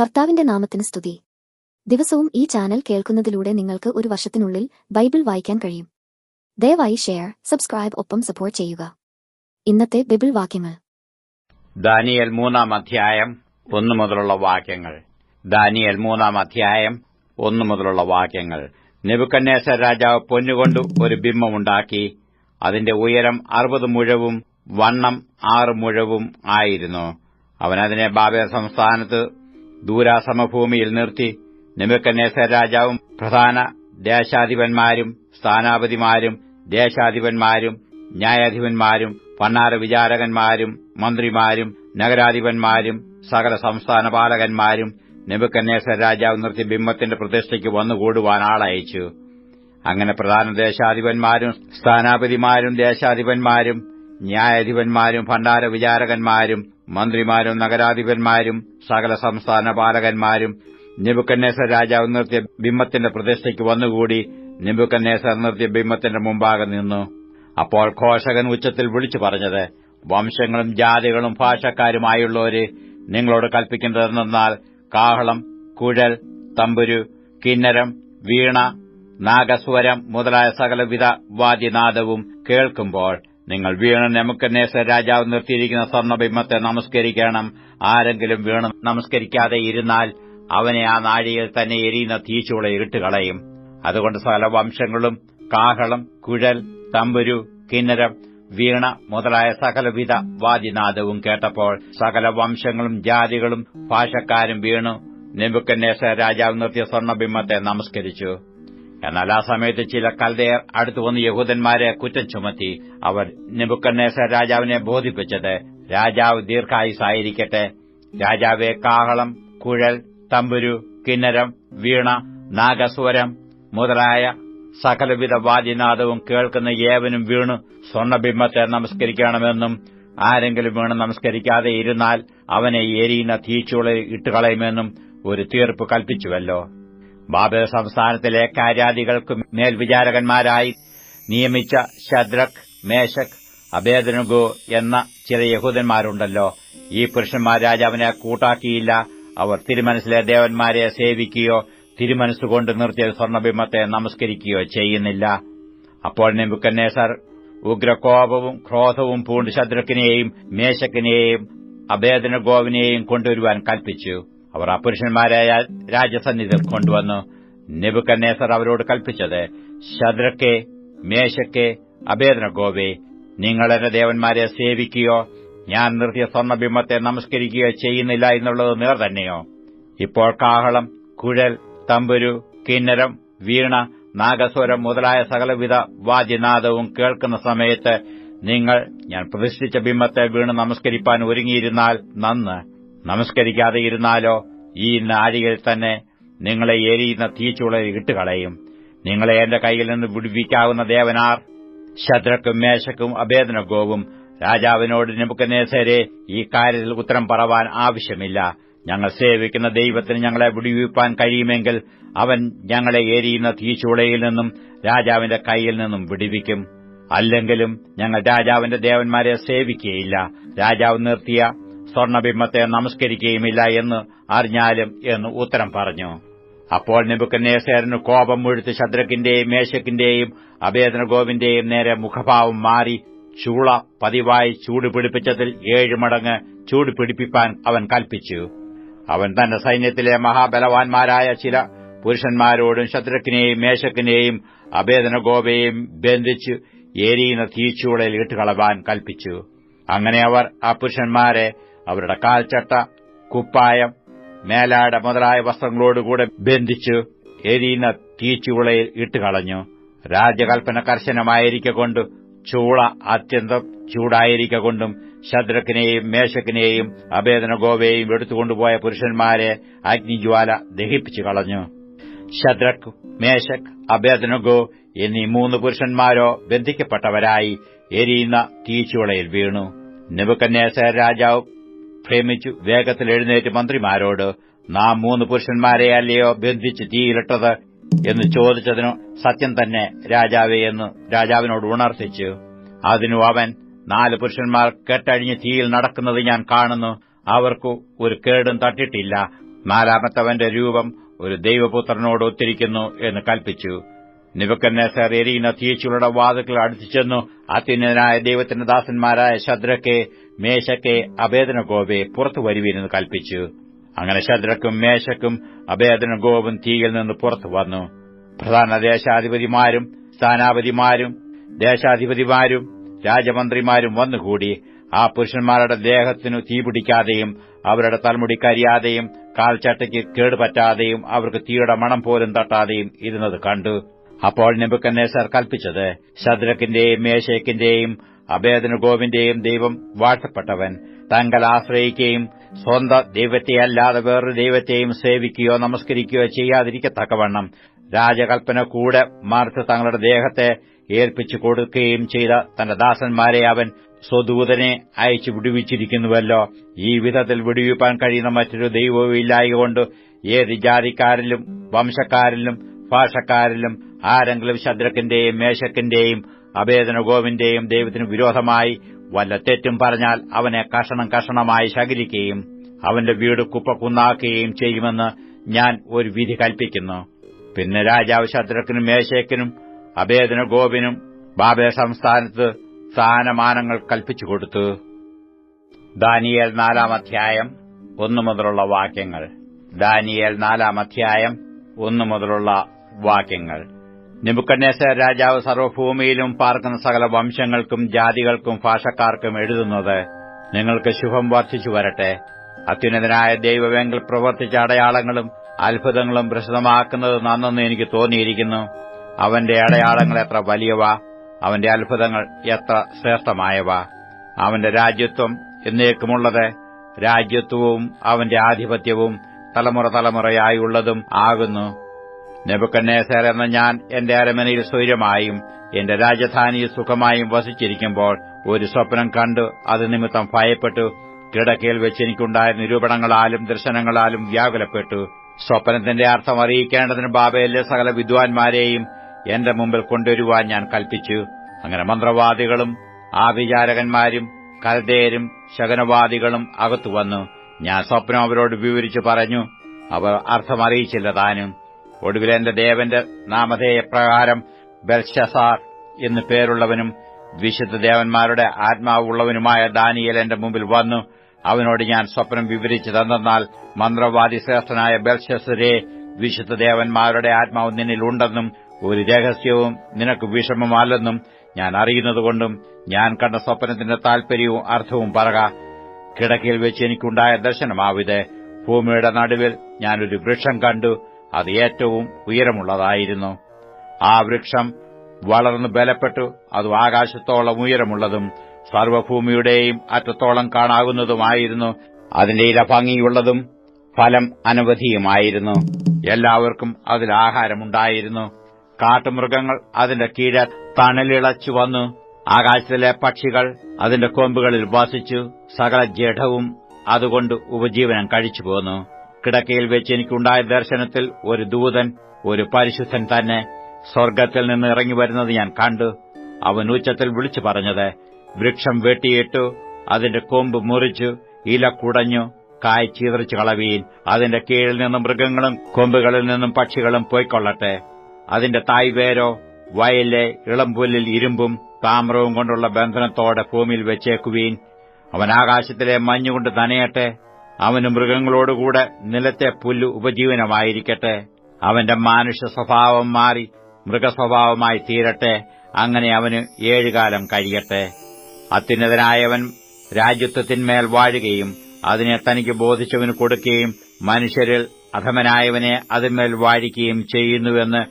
കർത്താവിന്റെ നാമത്തിന് സ്തുതി. ദിവസവും ഈ ചാനൽ കേൾക്കുന്നതിലൂടെ നിങ്ങൾക്ക് ഒരു വർഷത്തിനുള്ളിൽ ബൈബിൾ വായിക്കാൻ കഴിയും. ദയവായി ഷെയർ സബ്സ്ക്രൈബ് ഒപ്പം സപ്പോർട്ട് ചെയ്യുക. ഇന്നത്തെ ബൈബിൾ വാക്യങ്ങൾ. ദാനിയൽ മൂന്നാം അധ്യായം ഒന്നു മുതലുള്ള വാക്യങ്ങൾ. ദാനിയൽ മൂന്നാം അധ്യായം ഒന്നു മുതലുള്ള വാക്യങ്ങൾ. നെബുക്കന്നേസർ രാജാവ് പൊന്നുകൊണ്ട് ഒരു ബിംബമുണ്ടാക്കി അതിന്റെ ഉയരം അറുപത് മുഴവും വണ്ണം ആറ് മുഴവും ആയിരുന്നു. അവൻ അതിനെ സംസ്ഥാനത്ത് ദൂരാസമഭൂമിയിൽ നിർത്തി നെബുക്കന്നേസർ രാജാവും പ്രധാന ദേശാധിപന്മാരും സ്ഥാനാപതിമാരും ദേശാധിപന്മാരും ന്യായാധിപന്മാരും പണ്ണാറ വിചാരകന്മാരും മന്ത്രിമാരും നഗരാധിപന്മാരും സകല സംസ്ഥാന പാലകന്മാരും നെബുക്കന്നേസർ രാജാവ് നിർത്തി ബിംബത്തിന്റെ പ്രതിഷ്ഠയ്ക്ക് വന്നുകൂടുവാൻ ആളയച്ചു. അങ്ങനെ പ്രധാന ദേശാധിപന്മാരും സ്ഥാനാപതിമാരും ദേശാധിപന്മാരും ന്യായാധിപന്മാരും ഭണ്ഡാര വിചാരകന്മാരും മന്ത്രിമാരും നഗരാധിപന്മാരും സകല സംസ്ഥാന പാലകന്മാരും നെബുക്കന്നേസർ രാജാവ് നിർത്തിയ ബിംബത്തിന്റെ പ്രതിഷ്ഠയ്ക്ക് വന്നുകൂടി നിബുക്കന്നേസർ നിർത്തിയ ബിംബത്തിന്റെ മുമ്പാകെ നിന്നു. അപ്പോൾ ഘോഷകൻ ഉച്ചത്തിൽ വിളിച്ചു പറഞ്ഞത് വംശങ്ങളും ജാതികളും ഭാഷക്കാരുമായുള്ളവര് നിങ്ങളോട് കൽപ്പിക്കുന്നതെന്നാൽ കാഹളം കുഴൽ തമ്പുരു കിന്നരം വീണ നാഗസ്വരം മുതലായ സകലവിധ വാദ്യനാദവും കേൾക്കുമ്പോൾ നിങ്ങൾ വീണ് നെമുക്കന്നേസർ രാജാവ് നിർത്തിയിരിക്കുന്ന സ്വർണബിംബത്തെ നമസ്കരിക്കണം. ആരെങ്കിലും വീണ് നമസ്കരിക്കാതെ ഇരുന്നാൽ അവനെ ആ നാഴിയിൽ തന്നെ എരിയുന്ന തീച്ചുള ഇട്ടുകളയും അതുകൊണ്ട് സകല വംശങ്ങളും കാഹളം കുഴൽ തമ്പുരു കിന്നരം വീണ മുതലായ സകലവിധ വാദിനാദവും കേട്ടപ്പോൾ സകല വംശങ്ങളും ജാതികളും ഭാഷക്കാരും വീണു. നെമ്പുക്കന്നേശ രാജാവ് നിർത്തിയ സ്വർണബിംബത്തെ നമസ്കരിച്ചു. എന്നാൽ ആ സമയത്ത് ചില കൽദയർ അടുത്തുവന്ന് യഹൂദന്മാരെ കുറ്റം ചുമത്തി അവർ നെബുക്കന്നേസ രാജാവിനെ ബോധിപ്പിച്ചത് രാജാവ് ദീർഘായുസായിരിക്കട്ടെ രാജാവെ കാഹളം കുഴൽ തമ്പുരു കിന്നരം വീണ നാഗസ്വരം മുതലായ സകലവിധ വാദ്യനാദവും കേൾക്കുന്ന ഏവനും വീണു സ്വർണബിംബത്തെ നമസ്കരിക്കണമെന്നും ആരെങ്കിലും വീണ് നമസ്കരിക്കാതെ ഇരുന്നാൽ അവനെ എരിയുന്ന തീച്ചുളയിൽ ഇട്ടുകളയുമെന്നും ഒരു തീർപ്പ് കൽപ്പിച്ചുവല്ലോ. ബാബേൽ സംസ്ഥാനത്തിലെ കാര്യാദികൾക്ക് മേൽവിചാരകന്മാരായി നിയമിച്ച ഷദ്രക് മേശക് അബേദനുഗോ എന്ന ചില യഹൂദന്മാരുണ്ടല്ലോ. ഈ പുരുഷന്മാർ രാജാവിനെ കൂട്ടാക്കിയില്ല. അവർ തിരുമനസിലെ ദേവന്മാരെ സേവിക്കുകയോ തിരുമനസ്സുകൊണ്ട് നിർത്തിയ സ്വർണബിംബത്തെ നമസ്കരിക്കുകയോ ചെയ്യുന്നില്ല. അപ്പോൾ നെബുക്കന്നേസർ ഉഗ്രകോപവും ക്രോധവും പൂണ്ട് ശത്രുക്കിനെയും മേശക്കിനെയും അഭേദനഗോവിനെയും കൊണ്ടുവരുവാൻ കൽപ്പിച്ചു. അവർ അപുരുഷന്മാരായ രാജസന്നിധിയിൽ കൊണ്ടുവന്നു. നെബുക്കന്നേസർ അവരോട് കൽപ്പിച്ചത് ശദ്രക്കെ മേശക്കെ അഭേദനഗോവെ നിങ്ങൾ എന്റെ ദേവന്മാരെ സേവിക്കുകയോ ഞാൻ നിർത്തിയ സ്വർണബിംബത്തെ നമസ്കരിക്കുകയോ ചെയ്യുന്നില്ല എന്നുള്ളത് നേർ തന്നെയോ? ഇപ്പോൾ കാഹളം കുഴൽ തമ്പുരു കിന്നരം വീണ നാഗസ്വരം മുതലായ സകലവിധ വാദ്യനാദവും കേൾക്കുന്ന സമയത്ത് നിങ്ങൾ ഞാൻ പ്രതിഷ്ഠിച്ച ബിംബത്തെ വീണ് നമസ്കരിപ്പാൻ ഒരുങ്ങിയിരുന്നാൽ നന്ന്. നമസ്കരിക്കാതെ ഇരുന്നാലോ ഈ നാഴികയിൽ തന്നെ നിങ്ങളെ എരിയുന്ന തീച്ചുളയിൽ ഇട്ടുകളയും. നിങ്ങളെ എന്റെ കൈയിൽ നിന്ന് വിടുവിക്കാവുന്ന ദേവനാർ ശദ്രക്കും മേശക്കും അഭേദനഗോവും രാജാവിനോട് നെബുക്കനേസരെ ഈ കാര്യത്തിൽ ഉത്തരം പറവാൻ ആവശ്യമില്ല. ഞങ്ങൾ സേവിക്കുന്ന ദൈവത്തിന് ഞങ്ങളെ വിടുവിപ്പാൻ കഴിയുമെങ്കിൽ അവൻ ഞങ്ങളെ എരിയുന്ന തീച്ചുളയിൽ നിന്നും രാജാവിന്റെ കൈയിൽ നിന്നും വിടുവിക്കും. അല്ലെങ്കിലും ഞങ്ങൾ രാജാവിന്റെ ദേവന്മാരെ സേവിക്കുകയില്ല. രാജാവ് നിർത്തിയ സ്വർണബിംബത്തെ നമസ്കരിക്കുകയുമില്ല എന്ന് അറിഞ്ഞാലും എന്ന് ഉത്തരം പറഞ്ഞു. അപ്പോൾ നെബുക്കന്നേസേറിന് കോപം മുഴുത്ത് ശദ്രക്കിന്റെയും മേശക്കിന്റെയും അഭേദനഗോവിന്റെയും നേരെ മുഖഭാവം മാറി ചൂള പതിവായി ചൂടുപിടിപ്പിച്ചതിൽ ഏഴ് മടങ്ങ് ചൂട് പിടിപ്പിപ്പാൻ അവൻ കൽപ്പിച്ചു. അവൻ തന്റെ സൈന്യത്തിലെ മഹാബലവാന്മാരായ ചില പുരുഷന്മാരോടും ശത്രുക്കിനെയും മേശക്കിനെയും അഭേദനഗോപയെയും ബന്ധിച്ച് എരിയുന്ന തീച്ചൂളയിൽ ഇട്ടുകളവാൻ കൽപ്പിച്ചു. അങ്ങനെ അവർ ആ പുരുഷന്മാരെ അവരുടെ കാൽച്ചട്ട കുപ്പായം മേലാട മുതലായ വസ്ത്രങ്ങളോടുകൂടെ ബന്ധിച്ചു എരിയുന്ന തീച്ചൂളയിൽ ഇട്ടുകളഞ്ഞു. രാജ്യകൽപ്പന കർശനമായിരിക്കൊണ്ട് ചൂള അത്യന്തം ചൂടായിരിക്കൊണ്ടും ശദ്രക്കിനെയും മേശക്കിനെയും അഭേദനഗോവയെയും എടുത്തുകൊണ്ടുപോയ പുരുഷന്മാരെ അഗ്നിജ്വാല ദഹിപ്പിച്ചു കളഞ്ഞു. ശദ്രക് മേശക് അഭേദനഗോ എന്നീ മൂന്ന് പുരുഷന്മാരോ ബന്ധിക്കപ്പെട്ടവരായി എരിയുന്ന തീച്ചുളയിൽ വീണു. നെബുക്കന്നേസ രാജാവ് ഭ്രമിച്ചു വേഗത്തിൽ എഴുന്നേറ്റ് മന്ത്രിമാരോട് നാം മൂന്ന് പുരുഷന്മാരെ അല്ലയോ ബന്ധിച്ച് തീയിലിട്ടത്? എന്ന് ചോദിച്ചതിനു സത്യം തന്നെ രാജാവേ എന്ന് രാജാവിനോട് ഉണർത്തിച്ചു. അതിനു അവൻ നാല് പുരുഷന്മാർ കെട്ടഴിഞ്ഞ് തീയിൽ നടക്കുന്നത് ഞാൻ കാണുന്നു. അവർക്ക് ഒരു കേടും തട്ടിട്ടില്ല. നാലാമത്തവന്റെ രൂപം ഒരു ദൈവപുത്രനോട് ഒത്തിരിക്കുന്നു എന്ന് കൽപ്പിച്ചു. നിബക്കന്നേസർ എരിയുന്ന തീച്ചുളുടെ വാതുക്കൾ അടുത്തു ചെന്നു. അത്യുന്നതനായ ദൈവത്തിന്റെ ദാസന്മാരായ ശദ്രക്കെ മേശക്കെ അഭേദനഗോപെ പുറത്തു വരുവീനെന്ന് കൽപ്പിച്ചു. അങ്ങനെ ശദ്രക്കും മേശക്കും അഭേദനഗോപും തീയിൽ നിന്ന് പുറത്തു വന്നു. പ്രധാന ദേശാധിപതിമാരും സ്ഥാനാപതിമാരും ദേശാധിപതിമാരും രാജമന്ത്രിമാരും വന്നുകൂടി. ആ പുരുഷന്മാരുടെ ദേഹത്തിനു തീപിടിക്കാതെയും അവരുടെ തലമുടി കരിയാതെയും കാൽച്ചട്ടയ്ക്ക് കേടുപറ്റാതെയും അവർക്ക് തീയുടെ മണം പോലും തട്ടാതെയും ഇരുന്നത് കണ്ടു. അപ്പോൾ നെബുക്കന്നേസർ കൽപ്പിച്ചത് ശദ്രക്കിന്റെയും മേശേക്കിന്റെയും അഭേദനഗോവിന്റെയും ദൈവം വാഴ്ത്തപ്പെട്ടവൻ. തങ്ങൾ ആശ്രയിക്കുകയും സ്വന്തം ദൈവത്തെയല്ലാതെ വേറൊരു ദൈവത്തെയും സേവിക്കുകയോ നമസ്കരിക്കുകയോ ചെയ്യാതിരിക്കത്തക്കവണ്ണം രാജകൽപ്പന കൂടെ മറുത്ത് തങ്ങളുടെ ദേഹത്തെ ഏൽപ്പിച്ചു കൊടുക്കുകയും ചെയ്ത തന്റെ ദാസന്മാരെ അവൻ സ്വദൂതനെ അയച്ചു വിടുവിച്ചിരിക്കുന്നുവല്ലോ. ഈ വിധത്തിൽ വിടുവിപ്പാൻ കഴിയുന്ന മറ്റൊരു ദൈവവും ഇല്ലായകൊണ്ട് ഏത് ജാതിക്കാരിലും വംശക്കാരിലും ഭാഷക്കാരിലും ആരെങ്കിലും ശദ്രക്കിന്റെയും മേശക്കിന്റെയും അഭേദനഗോവിന്റെയും ദൈവത്തിനു വിരോധമായി വല്ല തെറ്റും പറഞ്ഞാൽ അവനെ കഷണം കഷണമായി ശകരിക്കുകയും അവന്റെ വീട് കുപ്പക്കുന്നാക്കുകയും ചെയ്യുമെന്ന് ഞാൻ ഒരു വിധി കൽപ്പിക്കുന്നു. പിന്നെ രാജാവ് ശദ്രക്കിനും മേശേക്കിനും അഭേദനഗോപിനും ബാബേ സംസ്ഥാനത്ത് സ്ഥാനമാനങ്ങൾ കൽപ്പിച്ചു കൊടുത്തു. ദാനിയേൽ നാലാം അധ്യായം ഒന്നു മുതലുള്ള വാക്യങ്ങൾ. ദാനിയേൽ നാലാം അധ്യായം ഒന്നു മുതലുള്ള വാക്യങ്ങൾ. നിബുക്കന്നേസർ രാജാവ് സർവഭൂമിയിലും പാർക്കുന്ന സകല വംശങ്ങൾക്കും ജാതികൾക്കും ഭാഷക്കാർക്കും എഴുതുന്നത് നിങ്ങൾക്ക് ശുഭം വർദ്ധിച്ചു വരട്ടെ. അത്യുന്നതനായ ദൈവമെങ്കിൽ പ്രവർത്തിച്ച അടയാളങ്ങളും അത്ഭുതങ്ങളും പ്രസിദ്ധമാക്കുന്നത് നന്നെന്ന് എനിക്ക് തോന്നിയിരിക്കുന്നു. അവന്റെ അടയാളങ്ങൾ എത്ര വലിയവ അവന്റെ അത്ഭുതങ്ങൾ എത്ര ശ്രേഷ്ഠമായവ. അവന്റെ രാജ്യത്വം എന്നേക്കുമുള്ളത് രാജ്യത്വവും അവന്റെ ആധിപത്യവും തലമുറ തലമുറയായുള്ളതും ആകുന്നു. നെബുക്കന്നേസർ എന്ന ഞാൻ എന്റെ അരമനയിൽ സ്വൈരമായും എന്റെ രാജധാനിയിൽ സുഖമായും വസിച്ചിരിക്കുമ്പോൾ ഒരു സ്വപ്നം കണ്ടു. അത് നിമിത്തം ഭയപ്പെട്ടു. കിടക്കയിൽ വെച്ച് എനിക്കുണ്ടായ നിരൂപണങ്ങളാലും ദർശനങ്ങളാലും വ്യാകുലപ്പെട്ടു. സ്വപ്നത്തിന്റെ അർത്ഥം അറിയിക്കേണ്ടതിന് ബാബയിലെ സകല വിദ്വാൻമാരെയും എന്റെ മുമ്പിൽ കൊണ്ടുവരുവാൻ ഞാൻ കൽപ്പിച്ചു. അങ്ങനെ മന്ത്രവാദികളും ആഭിചാരകന്മാരും കൽദേരും ശകനവാദികളും അകത്തു വന്നു ഞാൻ സ്വപ്നം അവരോട് വിവരിച്ചു പറഞ്ഞു. അവർ അർത്ഥമറിയിച്ചില്ല താനും. ഒടുവിൽ എന്റെ ദേവന്റെ നാമധേയപ്രകാരം ബൽഷസാർ എന്നു പേരുള്ളവനും വിശുദ്ധ ദേവന്മാരുടെ ആത്മാവുള്ളവനുമായ ദാനിയൽ എന്റെ മുമ്പിൽ വന്നു. അവനോട് ഞാൻ സ്വപ്നം വിവരിച്ചു തന്നാൽ മന്ത്രവാദി ശ്രേഷ്ഠനായ ബെൽഷസരെ വിശുദ്ധ ദേവന്മാരുടെ ആത്മാവ് നിന്നിലുണ്ടെന്നും ഒരു രഹസ്യവും നിനക്ക് വിഷമമല്ലെന്നും ഞാൻ അറിയുന്നതുകൊണ്ടും ഞാൻ കണ്ട സ്വപ്നത്തിന്റെ താൽപര്യവും അർത്ഥവും പറക. കിടക്കയിൽ വെച്ച് എനിക്കുണ്ടായ ദർശനമാവിത്. ഭൂമിയുടെ നടുവിൽ ഞാനൊരു വൃക്ഷം കണ്ടു. അത് ഏറ്റവും ഉയരമുള്ളതായിരുന്നു. ആ വൃക്ഷം വളർന്നു ബലപ്പെട്ടു അത് ആകാശത്തോളം ഉയരമുള്ളതും സർവഭൂമിയുടെയും അറ്റത്തോളം കാണാവുന്നതുമായിരുന്നു. അതിന്റെ ഇല ഭംഗിയുള്ളതും ഫലം അനവധിയുമായിരുന്നു. എല്ലാവർക്കും അതിൽ ആഹാരമുണ്ടായിരുന്നു. കാട്ടുമൃഗങ്ങൾ അതിന്റെ കീഴ തണലിളച്ചു വന്നു. ആകാശത്തിലെ പക്ഷികൾ അതിന്റെ കൊമ്പുകളിൽ വസിച്ചു. സകല ജഡവും അതുകൊണ്ട് ഉപജീവനം കഴിച്ചു പോന്നു കിടക്കയിൽ വെച്ച് എനിക്കുണ്ടായ ദർശനത്തിൽ ഒരു ദൂതൻ ഒരു പരിശുദ്ധൻ തന്നെ സ്വർഗത്തിൽ നിന്ന് ഇറങ്ങി വരുന്നത് ഞാൻ കണ്ടു. അവൻ ഉച്ചത്തിൽ വിളിച്ചു പറഞ്ഞത് വൃക്ഷം വെട്ടിയിട്ടു അതിന്റെ കൊമ്പ് മുറിച്ചു ഇല കുടഞ്ഞു കായ് ചീതറിച്ചു കളവീൻ അതിന്റെ കീഴിൽ നിന്നും മൃഗങ്ങളും കൊമ്പുകളിൽ നിന്നും പക്ഷികളും പോയിക്കൊള്ളട്ടെ. അതിന്റെ തായ് വേരോ വയലിലെ ഇളംപുല്ലിൽ ഇരുമ്പും താമ്രവും കൊണ്ടുള്ള ബന്ധനത്തോടെ ഭൂമിയിൽ വെച്ചേക്കുവീൻ. അവൻ ആകാശത്തിലെ മഞ്ഞുകൊണ്ട് നനയട്ടെ അവന് മൃഗങ്ങളോടുകൂടെ നിലത്തെ പുല്ലു ഉപജീവനമായിരിക്കട്ടെ. അവന്റെ മാനുഷ്യ സ്വഭാവം മാറി മൃഗസ്വഭാവമായി തീരട്ടെ. അങ്ങനെ അവന് ഏഴുകാലം കഴിയട്ടെ. അത്യുന്നതനായവൻ രാജ്യത്വത്തിന്മേൽ വാഴുകയും അതിനെ തനിക്ക് ബോധിച്ചവന് കൊടുക്കുകയും മനുഷ്യരിൽ അധമനായവനെ അതിന്മേൽ വാഴിക്കുകയും ചെയ്യുന്നുവെന്ന്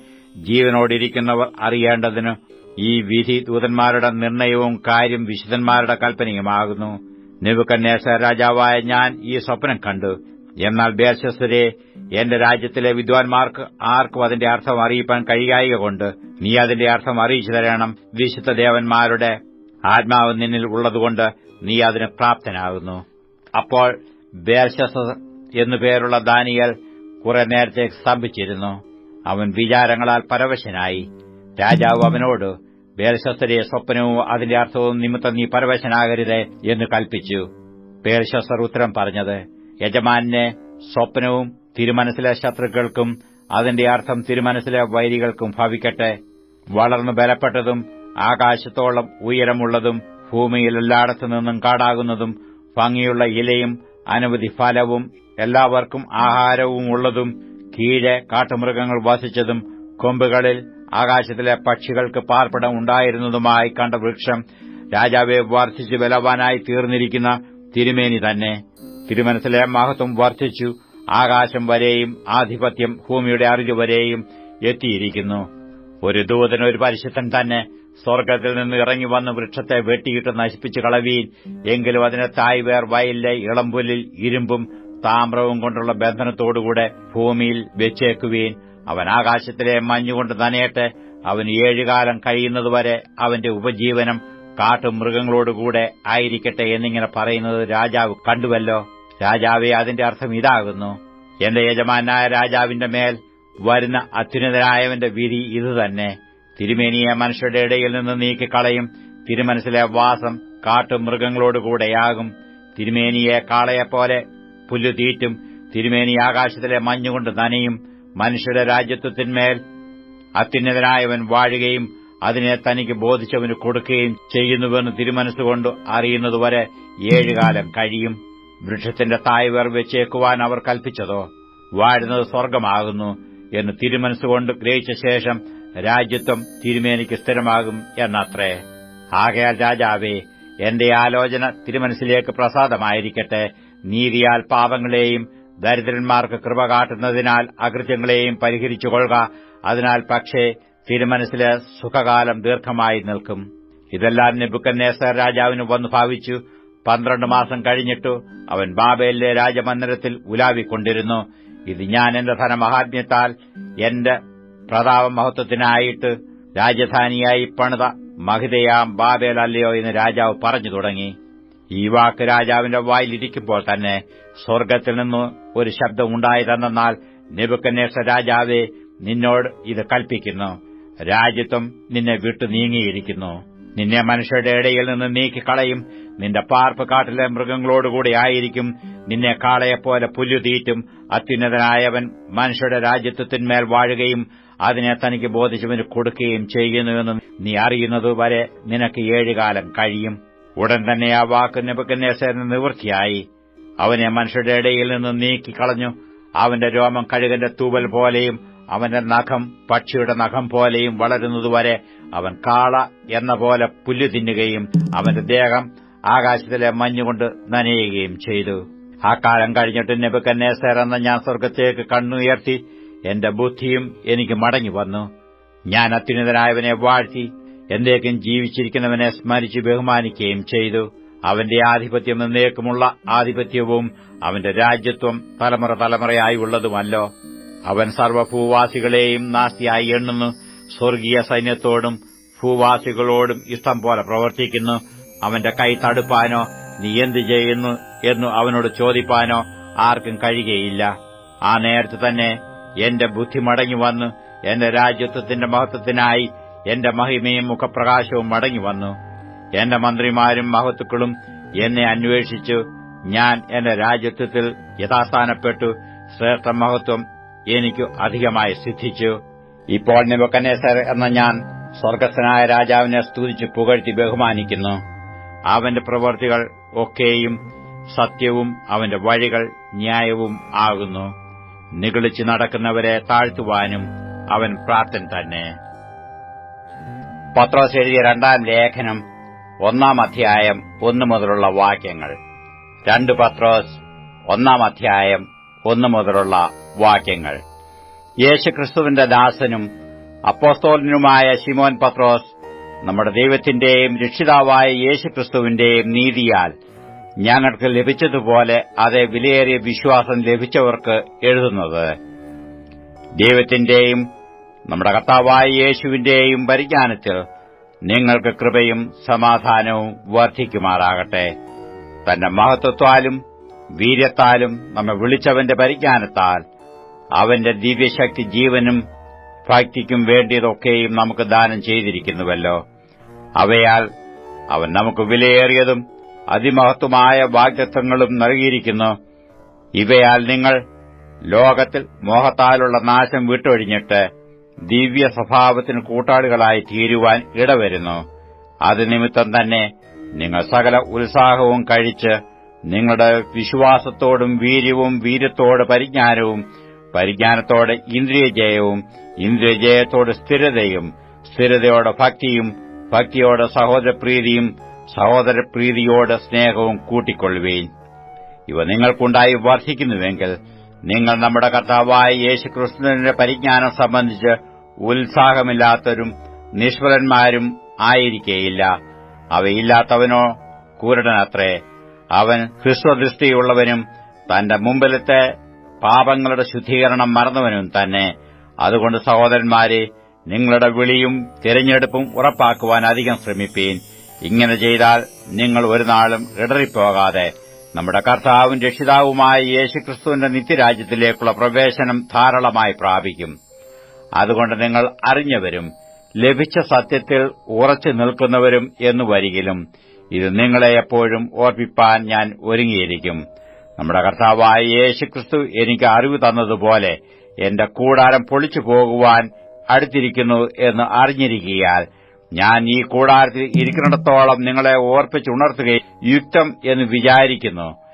ജീവനോടിരിക്കുന്നവർ അറിയേണ്ടതിന് ഈ വിധി ദൂതന്മാരുടെ നിർണയവും കാര്യം വിശുദ്ധന്മാരുടെ കൽപ്പനയുമാകുന്നു. നെബുക്കന്നേസർ രാജാവായ ഞാൻ ഈ സ്വപ്നം കണ്ടു. എന്നാൽ ബേർശസ്വരെ എന്റെ രാജ്യത്തിലെ വിദ്വാൻമാർക്ക് ആർക്കും അതിന്റെ അർത്ഥം അറിയിപ്പാൻ കഴിയായിക കൊണ്ട് നീ അതിന്റെ അർത്ഥം അറിയിച്ചു തരണം. വിശുദ്ധ ദേവന്മാരുടെ ആത്മാവ് നിന്നിൽ ഉള്ളതുകൊണ്ട് നീ അതിന് പ്രാപ്തനാകുന്നു. അപ്പോൾ ബേർശസ് എന്നുപേരുള്ള ദാനിയൽ കുറെ നേരത്തെ സ്തംഭിച്ചിരുന്നു. അവൻ വിചാരങ്ങളാൽ പരവശനായി. രാജാവ് അവനോട് ബേൽശസ്തരെ സ്വപ്നവും അതിന്റെ അർത്ഥവും നിമിത്തം നീ പരവശനാകരുത് എന്ന് കൽപ്പിച്ചു. ബേൽശസ്തർ ഉത്തരം പറഞ്ഞത് യജമാനെ സ്വപ്നവും തിരുമനസിലെ ശത്രുക്കൾക്കും അതിന്റെ അർത്ഥം തിരുമനസിലെ വൈരികൾക്കും ഭവിക്കട്ടെ. വളർന്നു ബലപ്പെട്ടതും ആകാശത്തോളം ഉയരമുള്ളതും ഭൂമിയിൽ എല്ലായിടത്തു നിന്നും കാടാകുന്നതും ഭംഗിയുള്ള ഇലയും അനവധി ഫലവും എല്ലാവർക്കും ആഹാരവും ഉള്ളതും കീഴെ കാട്ടുമൃഗങ്ങൾ വസിച്ചതും കൊമ്പുകളിൽ ആകാശത്തിലെ പക്ഷികൾക്ക് പാർപ്പിടം ഉണ്ടായിരുന്നതുമായി കണ്ട വൃക്ഷം രാജാവെ വർദ്ധിച്ചു ബലവാനായി തീർന്നിരിക്കുന്ന തിരുമേനി തന്നെ. തിരുമനസിലെ മഹത്വം വർദ്ധിച്ചു. ആകാശം വരെയും ആധിപത്യം ഭൂമിയുടെ അറിവ് വരെയും എത്തിയിരിക്കുന്നു. ഒരു ദൂതൻ ഒരു പരിശുദ്ധൻ തന്നെ സ്വർഗത്തിൽ നിന്ന് ഇറങ്ങി വന്ന് വൃക്ഷത്തെ വെട്ടിയിട്ട് നശിപ്പിച്ചു കളവീൻ. എങ്കിലും അതിനെ തായ്വേർ വയലിലെ ഇളമ്പുലിൽ ഇരുമ്പും താമ്രവും കൊണ്ടുള്ള ബന്ധനത്തോടുകൂടെ ഭൂമിയിൽ വെച്ചേക്കുവീൻ. അവൻ ആകാശത്തിലെ മഞ്ഞുകൊണ്ട് നനയട്ടെ. അവൻ ഏഴുകാലം കഴിയുന്നതുവരെ അവന്റെ ഉപജീവനം കാട്ടുമൃഗങ്ങളോടുകൂടെ ആയിരിക്കട്ടെ എന്നിങ്ങനെ പറയുന്നത് രാജാവ് കണ്ടുവല്ലോ. രാജാവെ അതിന്റെ അർത്ഥം ഇതാകുന്നു. എന്റെ യജമാനായ രാജാവിന്റെ മേൽ വരുന്ന അത്യുന്നതനായവന്റെ വിധി ഇതുതന്നെ. തിരുമേനിയെ മനുഷ്യരുടെ ഇടയിൽ നിന്ന് നീക്കിക്കളയും. തിരുമനസിലെ വാസം കാട്ടുമൃഗങ്ങളോടുകൂടെയാകും. തിരുമേനിയെ കാളയെപ്പോലെ പുല്ലുതീറ്റും. തിരുമേനി ആകാശത്തിലെ മഞ്ഞുകൊണ്ട് നനയും. മനുഷ്യരുടെ രാജ്യത്വത്തിന്മേൽ അത്യുന്നതനായവൻ വാഴുകയും അതിനെ തനിക്ക് ബോധിച്ചവന് കൊടുക്കുകയും ചെയ്യുന്നുവെന്ന് തിരുമനസ്സുകൊണ്ട് അറിയുന്നതുവരെ ഏഴുകാലം കഴിയും. വൃക്ഷത്തിന്റെ തായ്വർ വെച്ചേക്കുവാൻ അവർ കൽപ്പിച്ചതോ? വാഴുന്നത് സ്വർഗമാകുന്നു എന്ന് തിരുമനസ്സുകൊണ്ട് ഗ്രഹിച്ച ശേഷം രാജ്യത്വം തിരുമേനിക്ക് സ്ഥിരമാകും എന്നത്രേ. ആകയാൽ രാജാവേ എന്റെ ആലോചന തിരുമനസ്സിലേക്ക് പ്രസാദമായിരിക്കട്ടെ. നീതിയാൽ പാപങ്ങളെയും ദരിദ്രന്മാർക്ക് കൃപ കാട്ടുന്നതിനാൽ അകൃത്യങ്ങളെയും പരിഹരിച്ചുകൊള്ളുക. അതിനാൽ പക്ഷേ തിരുമനസ്സിലെ സുഖകാലം ദീർഘമായി നിൽക്കും. ഇതെല്ലാം നെബുക്കന്നേസർ രാജാവിന് വന്നു ഭാവിച്ചു. പന്ത്രണ്ട് മാസം കഴിഞ്ഞിട്ടു അവൻ ബാബേലിലെ രാജമന്ദിരത്തിൽ ഉലാവിക്കൊണ്ടിരുന്നു. ഇത് ഞാൻ എന്റെ ധനമഹാത്മ്യത്താൽ എന്റെ പ്രതാപ മഹത്വത്തിനായിട്ട് രാജധാനിയായി പണിത മഹിതയാം ബാബേലല്ലയോ എന്ന് രാജാവ് പറഞ്ഞു തുടങ്ങി. ഈ വാക്ക് രാജാവിന്റെ വായിലിരിക്കുമ്പോൾ തന്നെ സ്വർഗത്തിൽ നിന്ന് ഒരു ശബ്ദം ഉണ്ടായതെന്നാൽ നെബുക്കന്നേസ രാജാവെ നിന്നോട് ഇത് കൽപ്പിക്കുന്നു. രാജ്യത്വം നിന്നെ വിട്ടു നീങ്ങിയിരിക്കുന്നു. നിന്നെ മനുഷ്യരുടെ ഇടയിൽ നിന്ന് നീക്കിക്കളയും. നിന്റെ പാർപ്പ് കാട്ടിലെ മൃഗങ്ങളോടുകൂടി ആയിരിക്കും. നിന്നെ കാളയെപ്പോലെ പുല്ലുതീറ്റും. അത്യുന്നതനായവൻ മനുഷ്യരുടെ രാജ്യത്വത്തിന്മേൽ വാഴുകയും അതിനെ തനിക്ക് ബോധിച്ചവന് കൊടുക്കുകയും ചെയ്യുന്നുവെന്ന് നീ അറിയുന്നതുവരെ നിനക്ക് ഏഴുകാലം കഴിയും. ഉടൻ തന്നെ ആ വാക്ക് നെബുക്കന്നേസറിന് നിവൃത്തിയായി. അവനെ മനുഷ്യരുടെ ഇടയിൽ നിന്ന് നീക്കിക്കളഞ്ഞു. അവന്റെ രോമം കഴുകന്റെ തൂവൽ പോലെയും അവന്റെ നഖം പക്ഷിയുടെ നഖം പോലെയും വളരുന്നതുവരെ അവൻ കാള എന്ന പോലെ പുല്ലു തിന്നുകയും അവന്റെ ദേഹം ആകാശത്തിലെ മഞ്ഞുകൊണ്ട് നനയുകയും ചെയ്തു. ആ കാലം കഴിഞ്ഞിട്ട് നെബുക്കന്നേസർ എന്ന ഞാൻ സ്വർഗത്തേക്ക് കണ്ണുയർത്തി എന്റെ ബുദ്ധിയും എനിക്ക് മടങ്ങി വന്നു ഞാൻ അത്യുന്നതനായവനെ വാഴ്ത്തി എന്തേക്കും ജീവിച്ചിരിക്കുന്നവനെ സ്മരിച്ച് ബഹുമാനിക്കുകയും ചെയ്തു. അവന്റെ ആധിപത്യം എന്നേക്കുമുള്ള ആധിപത്യവും അവന്റെ രാജ്യത്വം തലമുറ തലമുറയായി ഉള്ളതുമല്ലോ. അവൻ സർവഭൂവാസികളെയും നാസ്തിയായി എണ്ണുന്നു. സ്വർഗീയ സൈന്യത്തോടും ഭൂവാസികളോടും ഇഷ്ടം പോലെ പ്രവർത്തിക്കുന്നു. അവന്റെ കൈ തടുപ്പാനോ നീ എന്ത് ചെയ്യുന്നു? എന്നു അവനോട് ചോദിപ്പാനോ ആർക്കും കഴിയുകയില്ല. ആ നേരത്തെ തന്നെ എന്റെ ബുദ്ധി മടങ്ങി വന്ന് എന്റെ രാജ്യത്വത്തിന്റെ മഹത്വത്തിനായി എന്റെ മഹിമയും മുഖപ്രകാശവും മടങ്ങി വന്നു. എന്റെ മന്ത്രിമാരും മഹത്തുക്കളും എന്നെ അന്വേഷിച്ചു. ഞാൻ എന്റെ രാജ്യത്വത്തിൽ യഥാസ്ഥാനപ്പെട്ടു. ശ്രേഷ്ഠ മഹത്വം എനിക്ക് അധികമായി സിദ്ധിച്ചു. ഇപ്പോൾ നിബക്കനേസർ എന്ന ഞാൻ സ്വർഗസ്ഥനായ രാജാവിനെ സ്തുതിച്ച് പുകഴ്ത്തി ബഹുമാനിക്കുന്നു. അവന്റെ പ്രവൃത്തികൾ ഒക്കെയും സത്യവും അവന്റെ വഴികൾ ന്യായവും ആകുന്നു. നിഗളിച്ചു നടക്കുന്നവരെ താഴ്ത്തുവാനും അവൻ പ്രാപ്തൻ തന്നെ. പത്രോസ് എഴുതിയ രണ്ടാം ലേഖനം ഒന്നാം അധ്യായം ഒന്നു മുതലുള്ള വാക്യങ്ങൾ. രണ്ട് പത്രോസ് ഒന്നാം അധ്യായം ഒന്നു മുതലുള്ള വാക്യങ്ങൾ. യേശുക്രിസ്തുവിന്റെ ദാസനും അപ്പോസ്തോലനുമായ ശിമോൻ പത്രോസ് നമ്മുടെ ദൈവത്തിന്റെയും രക്ഷിതാവായ യേശുക്രിസ്തുവിന്റെയും നീതിയാൽ ഞങ്ങൾക്ക് ലഭിച്ചതുപോലെ അതേ വിലയേറിയ വിശ്വാസം ലഭിച്ചവർക്ക് എഴുതുന്നത്. ദൈവത്തിന്റെയും നമ്മുടെ കർത്താവായ യേശുവിന്റെയും പരിജ്ഞാനത്തിൽ നിങ്ങൾക്ക് കൃപയും സമാധാനവും വർദ്ധിക്കുമാറാകട്ടെ. തന്റെ മഹത്വത്താലും വീര്യത്താലും നമ്മെ വിളിച്ചവന്റെ പരിജ്ഞാനത്താൽ അവന്റെ ദിവ്യശക്തി ജീവനും ഭക്തിക്കും വേണ്ടിയതൊക്കെയും നമുക്ക് ദാനം ചെയ്തിരിക്കുന്നുവല്ലോ. അവയാൽ അവൻ നമുക്ക് വിലയേറിയതും അതിമഹത്വമായ വാഗ്ദത്വങ്ങളും നൽകിയിരിക്കുന്നു. ഇവയാൽ നിങ്ങൾ ലോകത്തിൽ മോഹത്താലുള്ള നാശം വിട്ടൊഴിഞ്ഞിട്ട് ദിവ്യ സ്വഭാവത്തിന് കൂട്ടാളികളായി തീരുവാൻ ഇടവരുന്നു. അത് നിമിത്തം തന്നെ നിങ്ങൾ സകല ഉത്സാഹവും കഴിച്ച് നിങ്ങളുടെ വിശ്വാസത്തോടും വീര്യവും വീര്യത്തോട് പരിജ്ഞാനവും പരിജ്ഞാനത്തോടെ ഇന്ദ്രിയജയവും ഇന്ദ്രിയജയത്തോട് സ്ഥിരതയും സ്ഥിരതയോടെ ഭക്തിയും ഭക്തിയോടെ സഹോദരപ്രീതിയും സഹോദരപ്രീതിയോട് സ്നേഹവും കൂട്ടിക്കൊള്ളുവീൻ. ഇവ നിങ്ങൾക്കുണ്ടായി വർദ്ധിക്കുന്നുവെങ്കിൽ നിങ്ങൾ നമ്മുടെ കർത്താവായ യേശുക്രിസ്തുവിന്റെ പരിജ്ഞാനം സംബന്ധിച്ച് ഉത്സാഹമില്ലാത്തവരും നിഷ്ഫലന്മാരും ആയിരിക്കേയില്ല. അവയില്ലാത്തവനോ കൂരടനത്രേ. അവൻ ഹ്രസ്വദൃഷ്ടിയുള്ളവനും തന്റെ മുമ്പിലത്തെ പാപങ്ങളുടെ ശുദ്ധീകരണം മറന്നവനും തന്നെ. അതുകൊണ്ട് സഹോദരന്മാരെ നിങ്ങളുടെ വിളിയും തിരഞ്ഞെടുപ്പും ഉറപ്പാക്കുവാൻ അധികം ശ്രമിപ്പീൻ. ഇങ്ങനെ ചെയ്താൽ നിങ്ങൾ ഒരു നാളും ഇടറിപ്പോകാതെ. നമ്മുടെ കർത്താവും രക്ഷിതാവുമായ യേശുക്രിസ്തുവിന്റെ നിത്യരാജ്യത്തിലേക്കുള്ള പ്രവേശനം ധാരാളമായി പ്രാപിക്കും. അതുകൊണ്ട് നിങ്ങൾ അറിഞ്ഞവരും ലഭിച്ച സത്യത്തിൽ ഉറച്ചു നിൽക്കുന്നവരും എന്നു വരികിലും ഇത് നിങ്ങളെ എപ്പോഴും ഓർപ്പിപ്പാൻ ഞാൻ ഒരുങ്ങിയിരിക്കും. നമ്മുടെ കർത്താവായ യേശുക്രിസ്തു എനിക്ക് അറിവ് തന്നതുപോലെ എന്റെ കൂടാരം പൊളിച്ചു പോകുവാൻ അടുത്തിരിക്കുന്നു എന്ന് അറിഞ്ഞിരിക്കുകയാൽ ഞാൻ ഈ കൂടാരത്തിൽ ഇരിക്കുന്നിടത്തോളം നിങ്ങളെ ഓർപ്പിച്ചുണർത്തുകയും യുക്തം എന്ന് വിചാരിക്കുന്നു.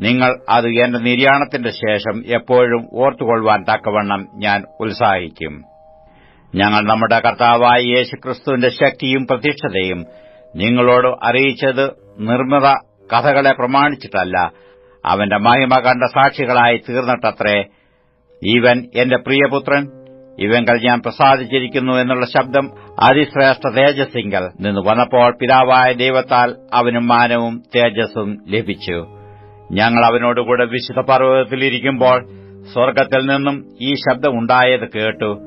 നിങ്ങൾ അത് എന്റെ നിര്യാണത്തിന്റെ ശേഷം എപ്പോഴും ഓർത്തുകൊള്ളുവാൻ തക്കവണ്ണം ഞാൻ ഉത്സാഹിക്കും. ഞങ്ങൾ നമ്മുടെ കർത്താവായ യേശുക്രിസ്തുവിന്റെ ശക്തിയും പ്രതീക്ഷതയും നിങ്ങളോട് അറിയിച്ചത് നിർമ്മിത കഥകളെ പ്രമാണിച്ചിട്ടല്ല അവന്റെ മഹിമ കണ്ട സാക്ഷികളായി തീർന്നിട്ടത്രേ. ഇവൻ എന്റെ പ്രിയപുത്രൻ ഇവങ്കൽ ഞാൻ പ്രസാദിച്ചിരിക്കുന്നു എന്നുള്ള ശബ്ദം അതിശ്രേഷ്ഠ തേജസ്സിങ്കൽ നിന്ന് വന്നപ്പോൾ പിതാവായ ദൈവത്താൽ അവനും മാനവും തേജസ്സും ലഭിച്ചു. ഞങ്ങൾ അവനോടുകൂടെ വിശുദ്ധ പർവതത്തിലിരിക്കുമ്പോൾ സ്വർഗത്തിൽ നിന്നും ഈ ശബ്ദമുണ്ടായത് കേട്ടു.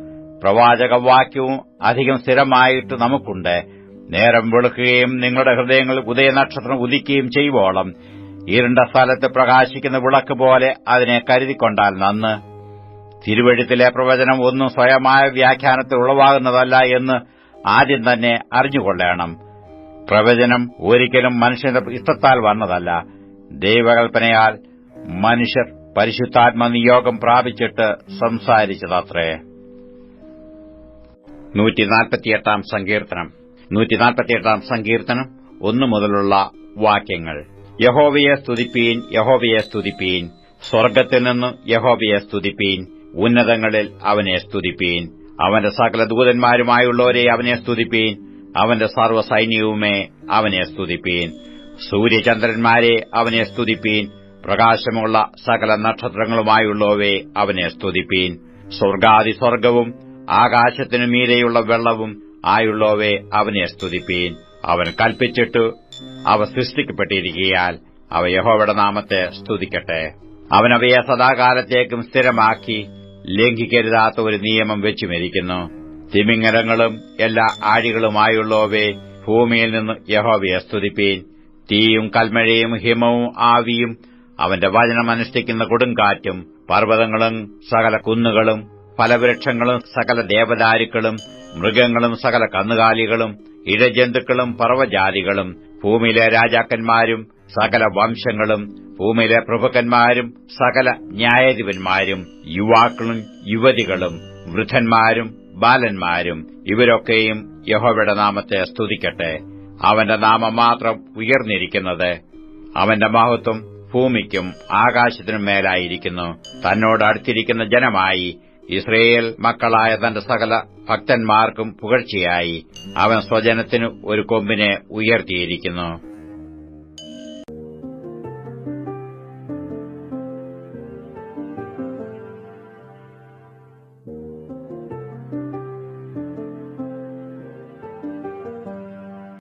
പ്രവാചക വാക്യവും അധികം സ്ഥിരമായിട്ട് നമുക്കുണ്ട്. നേരം വെളുക്കുകയും നിങ്ങളുടെ ഹൃദയങ്ങൾ ഉദയനക്ഷത്രം ഉദിക്കുകയും ചെയ്യുവോളം. ഇരുണ്ട സ്ഥലത്ത് പ്രകാശിക്കുന്ന വിളക്ക് പോലെ അതിനെ കരുതിക്കൊണ്ടാൽ നന്ന്. തിരുവഴുത്തിലെ പ്രവചനം ഒന്നും സ്വയമായ വ്യാഖ്യാനത്തിൽ ഉളവാകുന്നതല്ല എന്ന് ആദ്യം തന്നെ അറിഞ്ഞുകൊള്ളണം. പ്രവചനം ഒരിക്കലും മനുഷ്യന്റെ ഇഷ്ടത്താൽ വന്നതല്ല. ദൈവകൽപ്പനയാൽ മനുഷ്യർ പരിശുദ്ധാത്മ നിയോഗം പ്രാപിച്ചിട്ട് സംസാരിച്ചതത്രേ. നൂറ്റിനാൽപ്പത്തിയെട്ടാം സങ്കീർത്തനം. ഒന്നു മുതലുള്ള വാക്യങ്ങൾ. യഹോവയെ സ്തുതിപ്പീൻ യഹോവയെ സ്തുതിപ്പീൻ. സ്വർഗത്തിൽ നിന്ന് യഹോവയെ സ്തുതിപ്പീൻ. ഉന്നതങ്ങളിൽ അവനെ സ്തുതിപ്പീൻ. അവന്റെ സകല ദൂതന്മാരുമായുള്ളവരെ അവനെ സ്തുതിപ്പീൻ. അവന്റെ സർവസൈന്യവുമേ അവനെ സ്തുതിപ്പീൻ. സൂര്യചന്ദ്രന്മാരെ അവനെ സ്തുതിപ്പീൻ. പ്രകാശമുള്ള സകല നക്ഷത്രങ്ങളുമായുള്ളവയെ അവനെ സ്തുതിപ്പീൻ. സ്വർഗാദി സ്വർഗവും ആകാശത്തിനു മീരെയുള്ള വെള്ളവും ആയുള്ളവയെ അവനെ സ്തുതിപ്പീൻ. അവൻ കൽപ്പിച്ചിട്ടു അവ സൃഷ്ടിക്കപ്പെട്ടിരിക്കയാൽ അവ യഹോവയുടെ നാമത്തെ സ്തുതിക്കട്ടെ. അവനവയെ സദാകാലത്തേക്കും സ്ഥിരമാക്കി ലംഘിക്കരുതാത്ത ഒരു നിയമം വെച്ചുമിരിക്കുന്നു. തിമിങ്ങലങ്ങളും എല്ലാ ആഴികളുമായുള്ളവയെ ഭൂമിയിൽ നിന്ന് യഹോവയെ സ്തുതിപ്പീൻ. തീയും കൽമഴയും ഹിമവും ആവിയും അവന്റെ വചനം അനുഷ്ഠിക്കുന്ന കൊടുങ്കാറ്റും പർവതങ്ങളും സകല കുന്നുകളും ഫലവൃക്ഷങ്ങളും സകല ദേവദാരുക്കളും മൃഗങ്ങളും സകല കന്നുകാലികളും ഇഴജന്തുക്കളും പർവജാതികളും ഭൂമിയിലെ രാജാക്കന്മാരും സകല വംശങ്ങളും ഭൂമിയിലെ പ്രഭുക്കന്മാരും സകല ന്യായാധിപന്മാരും യുവാക്കളും യുവതികളും വൃദ്ധന്മാരും ബാലന്മാരും ഇവരൊക്കെയും യഹോവയുടെ നാമത്തെ സ്തുതിക്കട്ടെ. അവന്റെ നാമം മാത്രം ഉയർന്നിരിക്കുന്നത് അവന്റെ മഹത്വം ഭൂമിക്കും ആകാശത്തിനും മേലായിരിക്കുന്നു. തന്നോട് അടുത്തിരിക്കുന്ന ജനമായി ഇസ്രയേൽ മക്കളായ തന്റെ സകല ഭക്തന്മാർക്കും പുകഴ്ചയായി. അവൻ സ്വജനത്തിനു ഒരു കൊമ്പിനെ ഉയർത്തിയിരിക്കുന്നു.